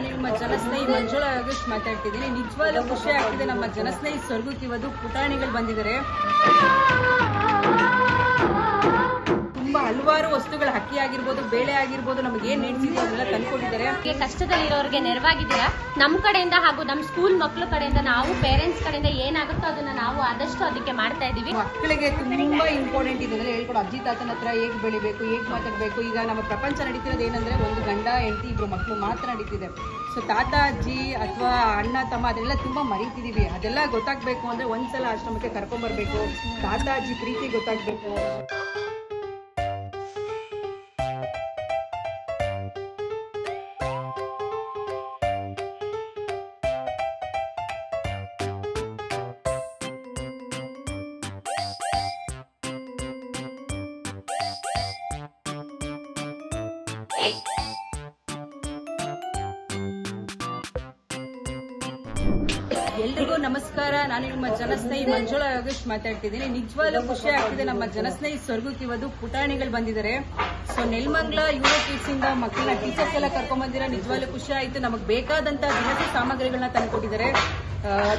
ನಾನು ನಿಮ್ಮ ಜನಸ್ನೇಹಿ ಮಂಜುಳಾ ಯೋಗೇಶ್ ಮಾತಾಡ್ತಿದ್ದೀನಿ. ನಿಜವಾಗ್ಲೂ ಖುಷಿ ಆಗ್ತಿದೆ ನಮ್ಮ ಜನಸ್ನೇಹಿ ಸ್ವರ್ಗಕ್ಕೆ ಇವತ್ತು ಪುಟಾಣಿಗಳು ಬಂದಿದ್ದಾರೆ. ಹಲವಾರು ವಸ್ತುಗಳು ಅಕ್ಕಿ ಆಗಿರ್ಬೋದು ಬೇಳೆ ಆಗಿರ್ಬೋದು ನಮಗೆ ಏನ್ ನೀಡ್ಸಿದ್ರು ಅದನ್ನೆಲ್ಲ ತಂದ್ಕೊಟ್ಟಿದ್ದಾರೆ. ಕಷ್ಟದಲ್ಲಿ ಕಷ್ಟದಲ್ಲಿರೋರಿಗೆ ನೆರವಾಗಿದ್ದೀರಾ? ನಮ್ಮ ಕಡೆಯಿಂದ ಹಾಗೂ ನಮ್ಮ ಸ್ಕೂಲ್ ಮಕ್ಕಳ ಕಡೆಯಿಂದ ನಾವು ಪೇರೆಂಟ್ಸ್ ಕಡೆಯಿಂದ ಏನಾಗುತ್ತೋ ಅದನ್ನ ನಾವು ಆದಷ್ಟು ಅದಕ್ಕೆ ಮಾಡ್ತಾ ಇದೀವಿ ಮಕ್ಕಳಿಗೆ ತುಂಬಾ ಇಂಪಾರ್ಟೆಂಟ್ ಇದೆ. ಅಂದ್ರೆ ಹೇಳ್ಕೊಡು ಅಜ್ಜಿ ತಾತನ ಹತ್ರ ಹೇಗ್ ಬೆಳಿಬೇಕು ಹೇಗ್ ಮಾತಾಡ್ಬೇಕು ಈಗ ನಮ್ಮ ಪ್ರಪಂಚ ನಡೀತಿರೋದು ಏನಂದ್ರೆ ಒಂದು ಗಂಡ ಹೆಂಡತಿ ಇಬ್ರು ಮಕ್ಕಳು ಮಾತ್ರ ನಡೀತಿದೆ. ಸೊ ತಾತ ಅಜ್ಜಿ ಅಥವಾ ಅಣ್ಣ ತಮ್ಮ ಅದೆಲ್ಲ ತುಂಬಾ ಮರಿತಿದೀವಿ. ಅದೆಲ್ಲ ಗೊತ್ತಾಗ್ಬೇಕು ಅಂದ್ರೆ ಒಂದ್ಸಲ ಆಶ್ರಮಕ್ಕೆ ಕರ್ಕೊಂಡ್ ಬರ್ಬೇಕು. ತಾತ ಅಜ್ಜಿ ಪ್ರೀತಿ ಗೊತ್ತಾಗ್ಬೇಕು. ಎಲ್ರಿಗೂ ನಮಸ್ಕಾರ. ನಾನು ನಿಮ್ಮ ಜನಸ್ನೇಹಿ ಮಂಜುಳಾ ಯೋಗೇಶ್ ಮಾತಾಡ್ತಿದ್ದೀನಿ. ನಿಜವಾಗ್ಲೂ ಖುಷಿ ಆಗ್ತಿದೆ ನಮ್ಮ ಜನಸ್ನೇಹಿ ಸ್ವರ್ಗಕ್ಕೆ ಇವತ್ತು ಪುಟಾಣಿಗಳು ಬಂದಿದ್ದಾರೆ. ಸೊ ನೆಲ್ಮಂಗ್ಲ ಯುವ ಕಿಡ್ಸ್ ಇಂದ ಮಕ್ಕಳನ್ನ ಟೀಚರ್ಸ್ ಎಲ್ಲ ಕರ್ಕೊಂಡ್ ಬಂದಿರ? ನಿಜವಾಗ್ಲೂ ಖುಷಿ ಆಯ್ತು. ನಮಗೆ ಬೇಕಾದಂತ ದಿನಸಿ ಸಾಮಗ್ರಿಗಳನ್ನ ತಂದ್ಕೊಟ್ಟಿದ್ದಾರೆ.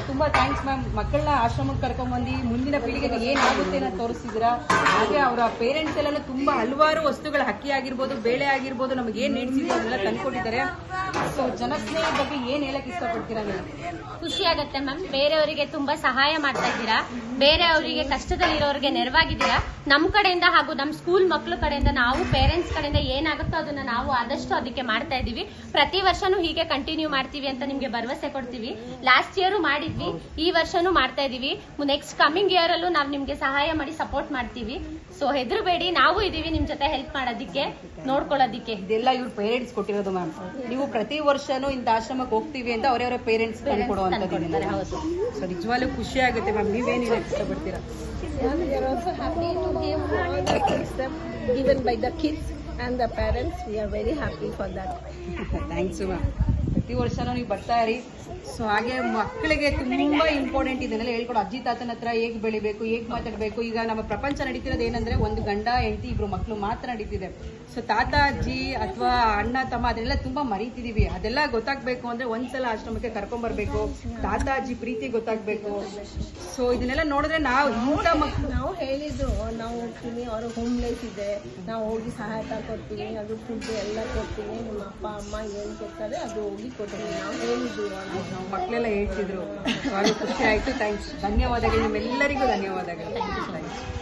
ತುಂಬಾ ಥ್ಯಾಂಕ್ಸ್ ಮ್ಯಾಮ್ ಮಕ್ಕಳನ್ನ ಆಶ್ರಮಕ್ಕೆ ಕರ್ಕೊಂಡ್ ಬಂದು, ಮುಂದಿನ ಪೀಳಿಗೆಗೆ ಏನಾಗುತ್ತೆ ಅಂತ ತೋರಿಸ್ತಿದ್ದೀರಾ? ಹಾಗೆ ಅವರ ಪೇರೆಂಟ್ಸ್ ಎಲ್ಲ ತುಂಬಾ ಹಲವಾರು ವಸ್ತುಗಳು ಅಕ್ಕಿ ಆಗಿರ್ಬೋದು, ಬೇಳೆ ಆಗಿರ್ಬೋದು, ನಮಗೆ ಏನ್ ನೀಡ್ಸಿದ್ರು ಅದನ್ನೆಲ್ಲ ತಂದ್ಕೊಟ್ಟಿದ್ದಾರೆ. ಸೊ ಜನಸ್ನೇಹ ಬಗ್ಗೆ ಏನ್ ಹೇಳಕ್ ಇಷ್ಟಪಡ್ತೀರಾ ನೀವು ಖುಷಿ ಆಗತ್ತೆ ಮ್ಯಾಮ್ ಬೇರೆಯವರಿಗೆ ತುಂಬಾ ಸಹಾಯ ಮಾಡ್ತಾ ಇದ್ದೀರಾ? ಬೇರೆಯವರಿಗೆ ಕಷ್ಟದಲ್ಲಿರೋರಿಗೆ ನೆರವಾಗಿದ್ದೀರಾ? ನಮ್ಮ ಕಡೆಯಿಂದ ಹಾಗೂ ನಮ್ಮ ಸ್ಕೂಲ್ ಮಕ್ಕಳ ಕಡೆಯಿಂದ ನಾವು ಪೇರೆಂಟ್ಸ್ ಕಡೆಯಿಂದ ಏನಾಗುತ್ತೋ ಅದನ್ನ ನಾವು ಆದಷ್ಟು ಅದಕ್ಕೆ ಮಾಡ್ತಾ ಇದೀವಿ. ಪ್ರತಿ ವರ್ಷನೂ ಹೀಗೆ ಕಂಟಿನ್ಯೂ ಮಾಡ್ತೀವಿ ಅಂತ ನಿಮ್ಗೆ ಭರವಸೆ ಕೊಡ್ತೀವಿ. ಲಾಸ್ಟ್ ಇಯರ್ ಮಾಡಿದ್ವಿ ಈ ವರ್ಷನೂ ಮಾಡ್ತಾ ಇದೀವಿ. ನೆಕ್ಸ್ಟ್ ಕಮಿಂಗ್ ಇಯರ್ ಅಲ್ಲೂ ನಾವು ನಿಮ್ಗೆ ಸಹಾಯ ಮಾಡಿ ಸಪೋರ್ಟ್ ಮಾಡ್ತೀವಿ. ಸೊ ಹೆದರಬೇಡಿ ನಾವು ಇದೀವಿ ನಿಮ್ ಜೊತೆ ಹೆಲ್ಪ್ ಮಾಡೋದಿಕ್ಕೆ ನೋಡ್ಕೊಳ್ಳೋದಿಕ್ಕೆ. ಇದೆಲ್ಲ ಇವ್ರ ಪೇರೆಂಟ್ಸ್ ಕೊಟ್ಟಿರೋದು ಮ್ಯಾಮ್ ನೀವು ಪ್ರತಿ ವರ್ಷನೂ ಇಂತ ಆಶ್ರಮಕ್ಕೆ ಹೋಗ್ತೀವಿ ಅಂತ ಅವರವರ ಪೇರೆಂಟ್ಸ್ ತಂದ್ಕೊಡ್ತಾರೆ, ಹೌದು. ಸೊ ನಿಜವಾಗ್ಲೂ ಖುಷಿ ಆಗುತ್ತೆ ಮ್ಯಾಮ್ ನೀವೇನು ಇಷ್ಟಪಡ್ತೀರಾ? And we are also happy to give all the things that given by the kids and the parents. We are very happy for that. Thanks ma'am ಪ್ರತಿ ವರ್ಷನೂ ನೀವು ಬರ್ತಾ ಇರಿ. ಸೊ ಹಾಗೆ ಮಕ್ಕಳಿಗೆ ತುಂಬಾ ಇಂಪಾರ್ಟೆಂಟ್ ಇದನ್ನೆಲ್ಲ ಹೇಳ್ಕೊಡು. ಅಜ್ಜಿ, ತಾತನ ಹತ್ರ ಹೇಗೆ ಬೆಳಿಬೇಕು, ಹೇಗೆ ಮಾತಾಡಬೇಕು. ಈಗ ನಮ್ಮ ಪ್ರಪಂಚ ನಡೀತಿರೋದು ಏನಂದ್ರೆ ಒಂದು ಗಂಡ, ಹೆಂಡತಿ ಇಬ್ರು ಮಕ್ಕಳು ಮಾತ್ರ ನಡೀತಿದೆ. ಸೊ ತಾತ, ಅಜ್ಜಿ ಅಥವಾ ಅಣ್ಣ ತಮ್ಮ ಅದನ್ನೆಲ್ಲ ತುಂಬಾ ಮರಿತಿದೀವಿ. ಅದೆಲ್ಲ ಗೊತ್ತಾಗ್ಬೇಕು ಅಂದ್ರೆ ಒಂದ್ಸಲ ಆಶ್ರಮಕ್ಕೆ ಕರ್ಕೊಂಡ್ ಬರ್ಬೇಕು. ತಾತಾಜಿ ಪ್ರೀತಿ ಗೊತ್ತಾಗ್ಬೇಕು. ಸೊ ಇದನ್ನೆಲ್ಲ ನೋಡಿದ್ರೆ ನಾವು ಊಟ ಮಕ್ಕಳು ನಾವು ಹೇಳಿದ್ರು ನಾವು ಹೋಗ್ತೀನಿ ಅವ್ರ ಹೋಮ್ಲೆಸ್ ಇದೆ. ನಾವು ಹೋಗಿ ಸಹಾಯ ಕೊಡ್ತೀನಿ ಅದು ಫುಡ್ ಎಲ್ಲ ಕೊಡ್ತೀನಿ. ನಿಮ್ಮ ಅಪ್ಪ ಅಮ್ಮ ಏನು ಕೊಡ್ತಾರೆ ಅದು ಹೋಗಿ ಕೊಡ್ತೀವಿ ನಾವು ಹೇಳಿದ್ವಿ ಅವ್ರಿಗೆ. ನಾವು ಮಕ್ಕಳೆಲ್ಲ ಹೇಳ್ತಿದ್ರು. ಖುಷಿ ಆಯ್ತು. ಥ್ಯಾಂಕ್ಸ್ ಧನ್ಯವಾದಗಳು. ನಿಮ್ಮೆಲ್ಲರಿಗೂ ಧನ್ಯವಾದಗಳು. Thanks.